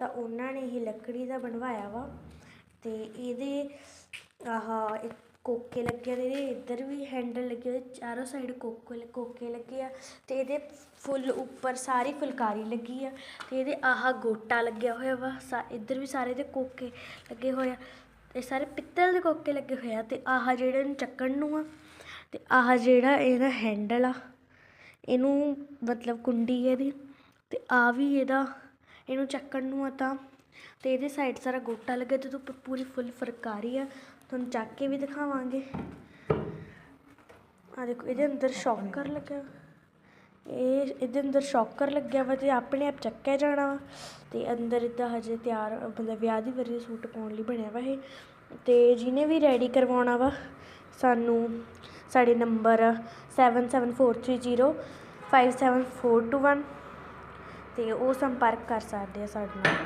ਤਾਂ ਉਹਨਾਂ ਨੇ ਇਹ ਲੱਕੜੀ ਦਾ ਬਣਵਾਇਆ ਵਾ ਅਤੇ ਇਹਦੇ ਆਹ ਇੱਕ ਕੋਕੇ ਲੱਗੇ ਆ ਤੇ ਇਹਦੇ ਇੱਧਰ ਵੀ ਹੈਂਡਲ ਲੱਗੇ ਹੋਏ, ਚਾਰੋਂ ਸਾਈਡ ਕੋਕੇ ਕੋਕੇ ਲੱਗੇ ਆ ਅਤੇ ਇਹਦੇ ਫੁੱਲ ਉੱਪਰ ਸਾਰੀ ਫੁਲਕਾਰੀ ਲੱਗੀ ਆ ਅਤੇ ਇਹਦੇ ਆਹ ਗੋਟਾ ਲੱਗਿਆ ਹੋਇਆ ਵਾ, ਸਾ, ਇੱਧਰ ਵੀ ਸਾਰੇ ਇਹਦੇ ਕੋਕੇ ਲੱਗੇ ਹੋਏ ਆ ਇਹ ਸਾਰੇ ਪਿੱਤਲ ਦੇ ਕੋਕੇ ਲੱਗੇ ਹੋਏ ਆ ਅਤੇ ਆਹ ਜਿਹੜੇ ਇਹਨੂੰ ਚੱਕਣ ਨੂੰ ਆ ਅਤੇ ਆਹ ਜਿਹੜਾ ਇਹਦਾ ਹੈਂਡਲ ਆ, ਇਹਨੂੰ ਮਤਲਬ ਕੁੰਡੀ ਇਹਦੀ ਅਤੇ ਆਹ ਵੀ ਇਹਦਾ ਇਹਨੂੰ ਚੱਕਣ ਨੂੰ ਆ ਤਾਂ। ਤੇ ਇਹਦੇ ਸਾਈਡ ਸਾਰਾ ਗੋਟਾ ਲੱਗਿਆ ਤੇ ਉੱਪਰ ਪੂਰੀ ਫੁੱਲ ਫਰਕਾਰੀ ਆ। ਤੁਹਾਨੂੰ ਚੱਕ ਕੇ ਵੀ ਦਿਖਾਵਾਂਗੇ। ਆ ਦੇਖੋ, ਇਹਦੇ ਅੰਦਰ ਸ਼ੌਕਰ ਲੱਗਿਆ। ਇਹ ਇਹਦੇ ਅੰਦਰ ਸ਼ੌਕਰ ਲੱਗਿਆ ਵਾ ਤੇ ਆਪਣੇ ਆਪ ਚੱਕਿਆ ਜਾਣਾ ਵਾ। ਤੇ ਅੰਦਰ ਇਦਾਂ ਹਜੇ ਤਿਆਰ, ਮਤਲਬ ਵਿਆਹ ਦੀ ਵਰੀ ਸੂਟ ਪਾਉਣ ਲਈ ਬਣਿਆ ਵਾ ਇਹ। ਤੇ ਜਿਹਨੇ ਵੀ ਰੈਡੀ ਕਰਵਾਉਣਾ ਵਾ, ਸਾਨੂੰ ਸਾਡੇ ਨੰਬਰ 7743057421 ਅਤੇ ਉਹ ਸੰਪਰਕ ਕਰ ਸਕਦੇ ਆ ਸਾਡੇ ਨਾਲ।